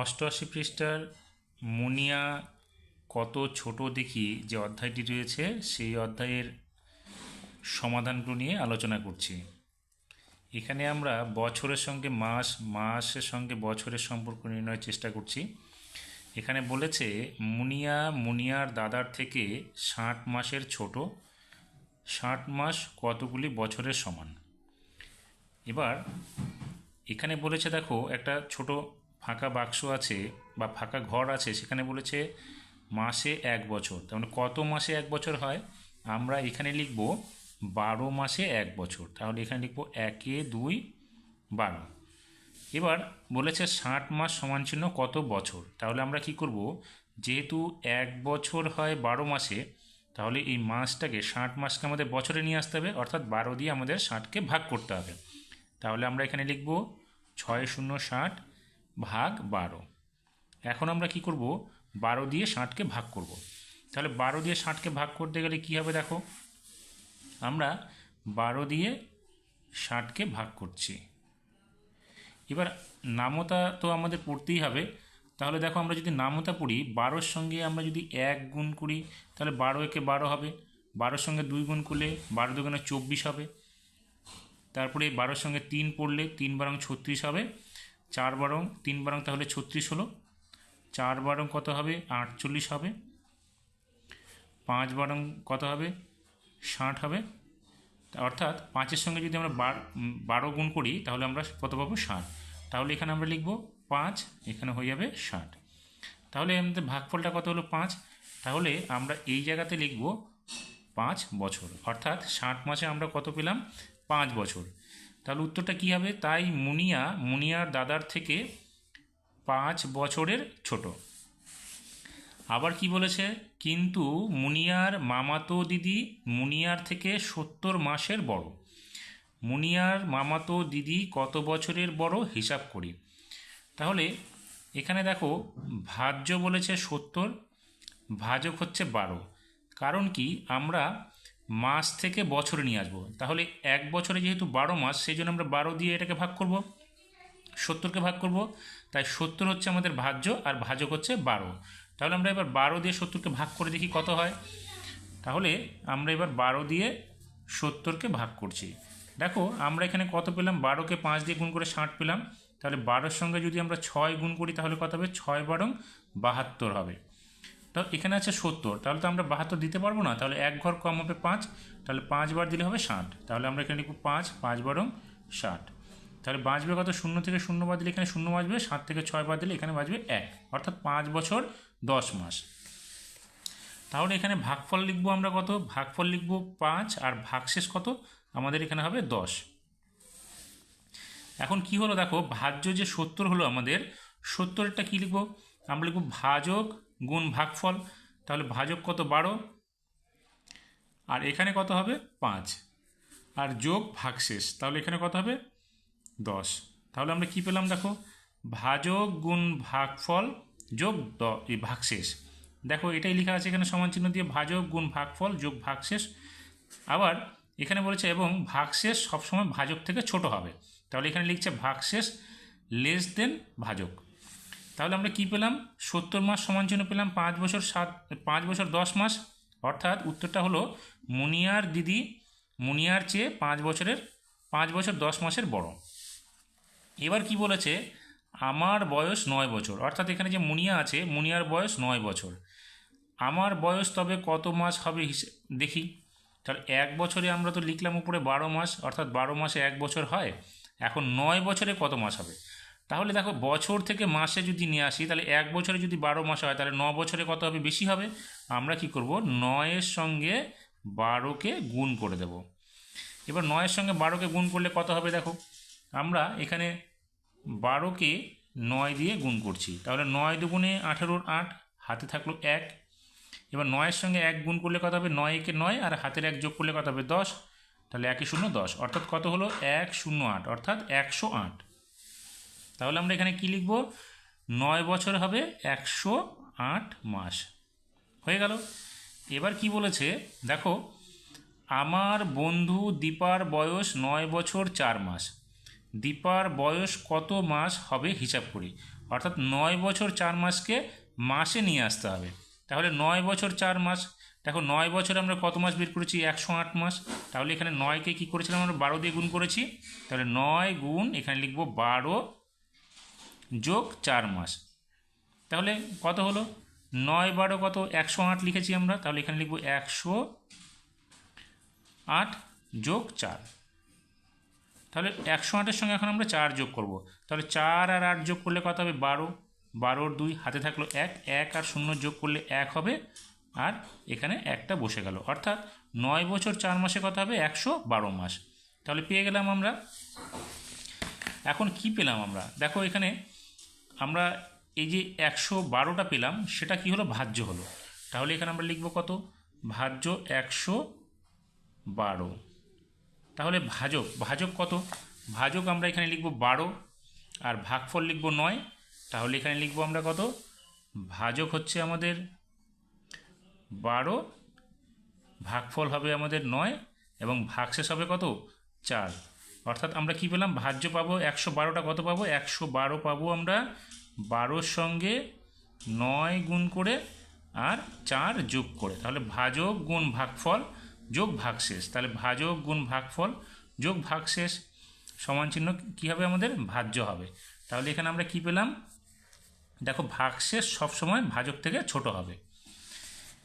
অষ্টআশি পৃষ্ঠার মুনিয়া কত ছোট দেখি যে অধ্যায়টি রয়েছে, সেই অধ্যায়ের সমাধানগুলো নিয়ে আলোচনা করছি। এখানে আমরা বছরের সঙ্গে মাস, মাসের সঙ্গে বছরের সম্পর্ক নির্ণয়ের চেষ্টা করছি। এখানে বলেছে, মুনিয়া, মুনিয়ার দাদার থেকে ষাট মাসের ছোট। ষাট মাস কতগুলি বছরের সমান? এবার এখানে বলেছে দেখো, একটা ছোট ফাঁকা বাক্স আছে বা ফাঁকা ঘর আছে, সেখানে বলেছে মাসে এক বছর। তার মানে কত মাসে এক বছর হয়? আমরা এখানে লিখব বারো মাসে এক বছর। তাহলে এখানে লিখব একে দুই বারো। এবার বলেছে ষাট মাস সমান চিহ্ন কত বছর? তাহলে আমরা কি করব? যেহেতু এক বছর হয় বারো মাসে, তাহলে এই মাসটাকে ষাট মাসকে আমাদের বছরে নিয়ে আসতে হবে, অর্থাৎ বারো দিয়ে আমাদের ষাটকে ভাগ করতে হবে। তাহলে আমরা এখানে লিখব ছয় শূন্য ষাট ভাগ বারো। এখন আমরা কি করব? বারো দিয়ে ষাটকে ভাগ করব। তাহলে বারো দিয়ে ষাটকে ভাগ করতে গেলে কী হবে দেখো? আমরা বারো দিয়ে ষাটকে ভাগ করছি। এবার নামতা তো আমাদের পড়তেই হবে। তাহলে দেখো আমরা যদি নামতা পড়ি, বারোর সঙ্গে আমরা যদি এক গুণ করি, তাহলে বারো একে বারো হবে। বারোর সঙ্গে দুই গুণ করলে বারো দুগুণে চব্বিশ হবে। তারপরে বারোর সঙ্গে তিন পড়লে তিন বারং ছত্রিশ হবে। চার বারং, তিন বারং তাহলে ছত্রিশ হলো। চার বারং কত হবে? আটচল্লিশ হবে। পাঁচ বারং কত হবে? ষাট হবে। অর্থাৎ পাঁচের সঙ্গে যদি আমরা বার গুণ করি, তাহলে আমরা কত পাবো? ষাট। তাহলে এখানে আমরা লিখব পাঁচ, এখানে হয়ে যাবে ষাট। তাহলে আমাদের ভাগফলটা কত হলো? পাঁচ। তাহলে আমরা এই জায়গাতে লিখব পাঁচ বছর। অর্থাৎ ষাট মাসে আমরা কত পেলাম? পাঁচ বছর। তাহলে উত্তরটা কী হবে? তাই মুনিয়া মুনিয়ার দাদার থেকে পাঁচ বছরের ছোট। আবার কি বলেছে? কিন্তু মুনিয়ার মামাতো দিদি মুনিয়ার থেকে সত্তর মাসের বড়। মুনিয়ার মামাতো দিদি কত বছরের বড়? হিসাব করি। তাহলে এখানে দেখো, ভাজ্য বলেছে সত্তর, ভাজক হচ্ছে বারো। কারণ কি? আমরা মাস থেকে বছরে নিয়ে আসব। তাহলে এক বছরে যেহেতু বারো মাস, সেই জন্য আমরা বারো দিয়ে এটাকে ভাগ করব। সত্তরকে ভাগ করব। তাই সত্তর হচ্ছে আমাদের ভাজ্য আর ভাজক হচ্ছে বারো। তাহলে আমরা এবার বারো দিয়ে সত্তরকে ভাগ করে দেখি কত হয়। তাহলে আমরা এবার বারো দিয়ে সত্তরকে ভাগ করছি। দেখো, আমরা এখানে কত পেলাম? বারোকে পাঁচ দিয়ে গুণ করে ষাট পেলাম। তাহলে বারোর সঙ্গে যদি আমরা ছয় গুণ করি, তাহলে কত হবে? ছয় বারং বাহাত্তর হবে। তো এখানে আছে সত্তর, তাহলে তো আমরা বাহাত্তর দিতে পারব না, তাহলে এক ঘর কম হবে পাঁচ, তাহলে পাঁচ বার দিলে হবে ষাট, তাহলে আমরা এখানে লিখব পাঁচ পাঁচ বারং ষাট, তাহলে বাঁচবে কত? শূন্য থেকে শূন্য বাদ দিলে এখানে শূন্য বাঁচবে সাত থেকে ছয় বাদ দিলে এখানে বাঁচবে এক, অর্থাৎ পাঁচ বছর দশ মাস। তাহলে এখানে ভাগফল লিখব আমরা কত? ভাগফল লিখব পাঁচ, আর ভাগশেষ কত? আমাদের এখানে হবে দশ। এখন কি হলো দেখো? ভাজ্য যে সত্তর হলো আমাদের সত্তরটা কী লিখব? আমরা লিখব ভাজক গুণ ভাগফল, তাহলে ভাজক কত বারো? আর এখানে কত হবে? পাঁচ। আর যোগ ভাগশেষ, তাহলে এখানে কত হবে? দশ। তাহলে আমরা কি পেলাম দেখো? ভাজক গুণ ভাগফল যোগ দ, এই ভাগশেষ। দেখো, এটাই লেখা আছে এখানে সমান চিহ্ন দিয়ে, ভাজক গুণ ভাগফল যোগ ভাগশেষ। আবার এখানে বলেছে, এবং ভাগশেষ সবসময় ভাজক থেকে ছোট হবে। তাহলে এখানে লিখছে, ভাগশেষ লেস দেন ভাজক। তাহলে আমরা কি পেলাম? সত্তর মাস সমান চিহ্ন পেলাম, পাঁচ বছর সাত, পাঁচ বছর দশ মাস। অর্থাৎ উত্তরটা হলো মুনিয়ার দিদি, মুনিয়ার চেয়ে পাঁচ বছরের, পাঁচ বছর দশ মাসের বড়। এবার কি বলেছে? আমার বয়স নয় বছর। অর্থাৎ এখানে যে মুনিয়া আছে, মুনিয়ার বয়স নয় বছর। আমার বয়স তবে কত মাস হবে দেখি। তাহলে এক বছরে আমরা তো লিখলাম উপরে বারো মাস, অর্থাৎ বারো মাসে এক বছর হয়। এখন নয় বছরে কত মাস হবে? তাহলে দেখো বছর থেকে মাসে যদি নিয়ে আসি, তাহলে এক বছরে যদি বারো মাস হয়, তাহলে ন বছরে কত হবে? বেশি হবে। আমরা কি করব? নয়ের সঙ্গে বারোকে গুণ করে দেব। এবার নয়ের সঙ্গে বারোকে গুণ করলে কত হবে দেখো? আমরা এখানে বারোকে নয় দিয়ে গুণ করছি। তাহলে নয় দুগুণে আঠেরোর আট, হাতে থাকল এক। এবার নয়ের সঙ্গে এক গুণ করলে কত হবে? নয় একে নয়, আর হাতের এক যোগ করলে কত হবে? দশ। তাহলে একই শূন্য দশ। অর্থাৎ কত হলো? এক শূন্য আট। অর্থাৎ একশো আট। তাহলে আমরা এখানে কি লিখব? নয় বছর হবে একশো আট মাস। হয়ে গেল। এবার কি বলেছে? দেখো, আমার বন্ধু দীপার বয়স নয় বছর চার মাস। দীপার বয়স কত মাস হবে হিসাব করি। অর্থাৎ নয় বছর চার মাসকে মাসে নিয়ে আসতে হবে। তাহলে নয় বছর চার মাস, দেখো নয় বছর আমরা কত মাস বের করেছি? একশো আট মাস। তাহলে এখানে নয়কে কী করেছিলাম আমরা? বারো দিয়ে গুণ করেছি। তাহলে নয় গুণ এখানে লিখব বারো যোগ চার মাস। তাহলে কত হলো? নয় বারো কত? একশো আট লিখেছি আমরা। তাহলে এখানে লিখব একশো আট যোগ চার। তাহলে একশো আটের সঙ্গে এখন আমরা চার যোগ করব। তাহলে চার আর আট যোগ করলে কত হবে? বারো। বারোর দুই হাতে থাকল এক। এক আর শূন্য যোগ করলে এক হবে। আর এখানে একটা বসে গেল। অর্থাৎ নয় বছর চার মাসে কত হবে? একশো বারো মাস। তাহলে পেয়ে গেলাম আমরা। এখন কি পেলাম আমরা? দেখো এখানে আমরা এই যে একশো বারোটা পেলাম, সেটা কি হলো? ভাজ্য হলো। তাহলে এখানে আমরা লিখব কত? ভাজ্য একশো বারো। তাহলে ভাজক ভাজক কত? ভাজক আমরা এখানে লিখব বারো, আর ভাগফল লিখব নয়। তাহলে এখানে লিখব আমরা কত? ভাজক হচ্ছে আমাদের বারো, ভাগফল হবে আমাদের নয়, এবং ভাগশেষ হবে কত? চার। অর্থাৎ আমরা কি পেলাম? ভাজ্য পাবো একশো বারোটা। কত পাবো? একশো বারো পাবো আমরা বারোর সঙ্গে নয় গুণ করে আর চার যোগ করে। তাহলে ভাজক গুণ ভাগফল যোগ ভাগশেষ। তাহলে ভাজক গুণ ভাগফল যোগ ভাগশেষ সমান চিহ্ন কী হবে আমাদের? ভাজ্য হবে। তাহলে এখানে আমরা কি পেলাম? দেখো ভাগশেষ সবসময় ভাজক থেকে ছোট হবে।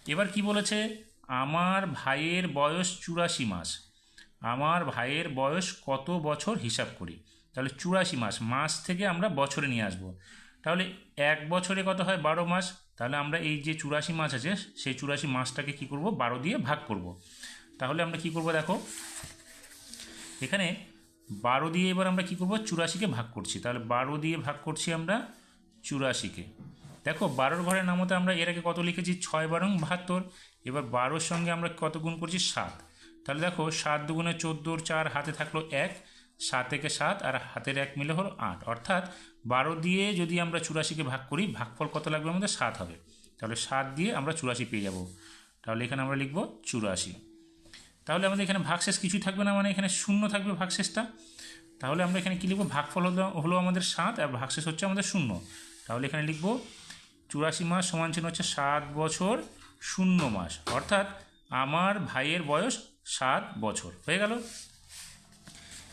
এবার কি বলেছে? আমার ভাইয়ের বয়স চুরাশি মাস। আমার ভাইয়ের বয়স কত বছর হিসাব করি? তাহলে চুরাশি মাস মাস থেকে আমরা বছরে নিয়ে আসব। তাহলে এক বছরে কত হয়? বারো মাস। তাহলে আমরা এই যে চুরাশি মাস আছে, সেই চুরাশি মাসটাকে কি করব? বারো দিয়ে ভাগ করব। তাহলে আমরা কি করব দেখো? এখানে বারো দিয়ে এবার আমরা কি করব? চুরাশিকে ভাগ করছি। তাহলে বারো দিয়ে ভাগ করছি আমরা চুরাশিকে। দেখো, বারোর ঘরের নামতে আমরা এর আগে কত লিখেছি? ছয় বারং বাহাত্তর। এবার বারোর সঙ্গে আমরা কত গুণ করছি? সাত। তাহলে দেখো সাত দুগুণে চোদ্দোর চার হাতে থাকল এক, সাত থেকে সাত আর হাতের এক মিলে হলো আট। অর্থাৎ বারো দিয়ে যদি আমরা চুরাশিকে ভাগ করি, ভাগফল কত লাগবে আমাদের? সাত হবে। তাহলে সাত দিয়ে আমরা চুরাশি পেয়ে যাব। তাহলে এখানে আমরা লিখব চুরাশি। তাহলে আমাদের এখানে ভাগশেষ কিছুই থাকবে না মানে এখানে শূন্য থাকবে ভাগশেষটা। তাহলে আমরা এখানে কী লিখব? ভাগফল হলো হলো আমাদের সাত আর ভাগশেষ হচ্ছে আমাদের শূন্য। তাহলে এখানে লিখব চুরাশি মাস সমান চিহ্ন হচ্ছে সাত বছর শূন্য মাস। অর্থাৎ আমার ভাইয়ের বয়স সাত বছর। হয়ে গেল?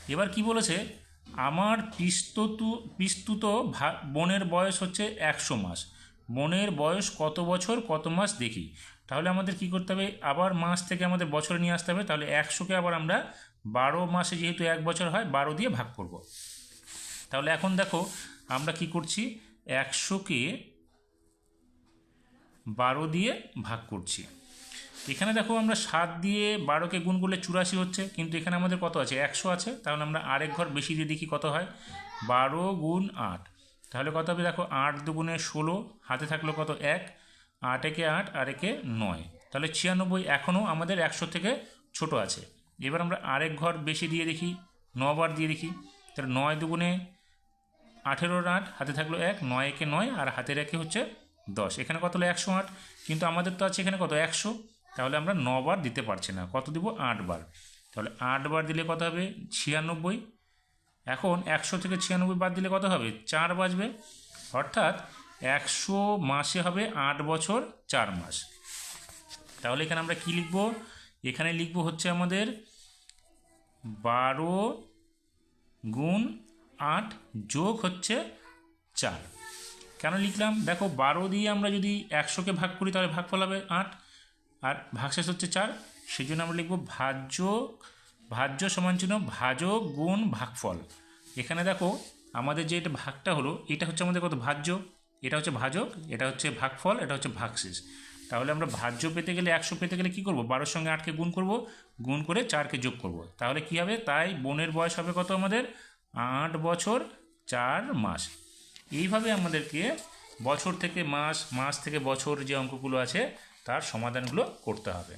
এবার কি বলেছে? আমার পিস্তুত পিস্তুত বোনের বয়স হচ্ছে একশো মাস। বোনের বয়স কত বছর, কত মাস দেখি। তাহলে আমাদের কি করতে হবে? আবার মাস থেকে আমাদের বছরে নিয়ে আসতে হবে। তাহলে একশোকে আবার আমরা বারো মাসে যেহেতু এক বছর হয়, বারো দিয়ে ভাগ করব। তাহলে এখন দেখো, আমরা কি করছি? একশোকে বারো দিয়ে ভাগ করছি। এখানে দেখো আমরা সাত দিয়ে বারোকে গুণ করলে চুরাশি হচ্ছে, কিন্তু এখানে আমাদের কত আছে? একশো আছে, তাহলে আমরা আরেক ঘর বেশি দিয়ে দেখি কত হয়। বারো গুণ আট, তাহলে কত হবে? দেখো আট দুগুণে ষোলো, হাতে থাকল কত? এক আট একে আট আর একে নয়, তাহলে ছিয়ানব্বই এখনও আমাদের একশো থেকে ছোট আছে। এবার আমরা আরেক ঘর বেশি দিয়ে দেখি, নবার দিয়ে দেখি, তাহলে নয় দুগুণে আঠেরোর আট, হাতে থাকল এক, নয় একে নয়, আর হাতের একে হচ্ছে দশ। এখানে কত হলো? একশো আট, কিন্তু আমাদের তো আছে এখানে কত? একশো। তাহলে আমরা নবার দিতে পারছি না। কত দিব? আটবার তাহলে আটবার দিলে কত হবে? ছিয়ানব্বই। এখন একশো থেকে ছিয়ানব্বই বাদ দিলে কত হবে? চার বাজবে। অর্থাৎ একশো মাসে হবে আট বছর চার মাস। তাহলে এখানে আমরা কি লিখব? এখানে লিখব হচ্ছে আমাদের বারো গুণ আট যোগ হচ্ছে চার। কেন লিখলাম? দেখো, বারো দিয়ে আমরা যদি একশোকে ভাগ করি, তাহলে ভাগফল হবে আট। আর ভাগশেষ হচ্ছে চার সেই জন্য আমরা লিখব ভাজ্য ভাজ্য সমান চিহ্ন ভাজক গুণ ভাগফল। এখানে দেখো, আমাদের যে এটা ভাগটা হলো, এটা হচ্ছে আমাদের কত? ভাজ্য। এটা হচ্ছে ভাজক এটা হচ্ছে ভাগফল, এটা হচ্ছে ভাগশেষ তাহলে আমরা ভাজ্য পেতে গেলে একশো পেতে গেলে কী করব? বারোর সঙ্গে আটকে গুণ করব, গুণ করে চারকে যোগ করব। তাহলে কী হবে? তাই বোনের বয়স হবে কত আমাদের? আট বছর চার মাস। এইভাবে আমাদেরকে বছর থেকে মাস মাস থেকে বছর যে অঙ্কগুলো আছে তার সমাধানগুলো করতে হবে।